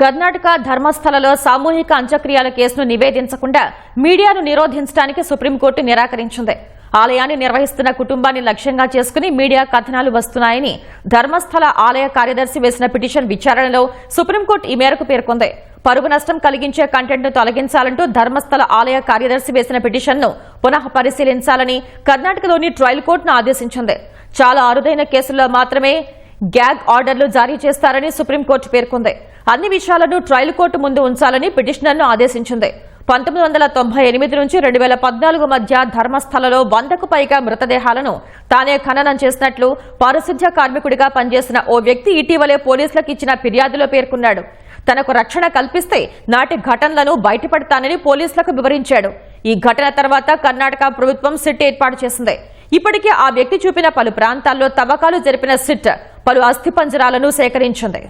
కర్ణాటక ధర్మస్థలలో సామూహిక అంత్యక్రియల కేసును నివేదించకుండా మీడియాను నిరోధించడానికి సుప్రీంకోర్టు నిరాకరించింది. ఆలయాన్ని నిర్వహిస్తున్న కుటుంబాన్ని లక్ష్యంగా చేసుకుని మీడియా కథనాలు వస్తున్నాయని ధర్మస్థల ఆలయ కార్యదర్శి వేసిన పిటిషన్ విచారణలో సుప్రీంకోర్టు ఈ మేరకు పేర్కొంది. పరుగు నష్టం కలిగించే కంటెంట్ను తొలగించాలంటూ ధర్మస్థల ఆలయ కార్యదర్శి వేసిన పిటిషన్ను పునః పరిశీలించాలని కర్ణాటకలోని ట్రయల్ కోర్టును ఆదేశించింది. చాలా అరుదైన కేసుల్లో మాత్రమే గ్యాగ్ ఆర్డర్లు జారీ చేస్తారని సుప్రీంకోర్టు పేర్కొంది. అన్ని విషయాలను ట్రయల్ కోర్టు ముందు ఉంచాలని పిటిషనర్ను ఆదేశించింది. పంతొమ్మిది వందల తొంభై ఎనిమిది నుంచి రెండు వేల పద్నాలుగు మధ్య ధర్మస్థలలో వందకు పైగా మృతదేహాలను తానే ఖననం చేసినట్లు పారిశుధ్య కార్మికుడిగా పనిచేసిన ఓ వ్యక్తి ఇటీవలే పోలీసులకు ఇచ్చిన ఫిర్యాదులో పేర్కొన్నాడు. తనకు రక్షణ కల్పిస్తే నాటి ఘటనలను బయటపడతానని పోలీసులకు వివరించాడు. ఈ ఘటన తర్వాత కర్ణాటక ప్రభుత్వం సిట్ ఏర్పాటు చేసింది. ఇప్పటికే ఆ వ్యక్తి చూపిన పలు ప్రాంతాల్లో తవ్వకాలు జరిపిన సిట్ పలు అస్థిపంజరాలను సేకరించింది.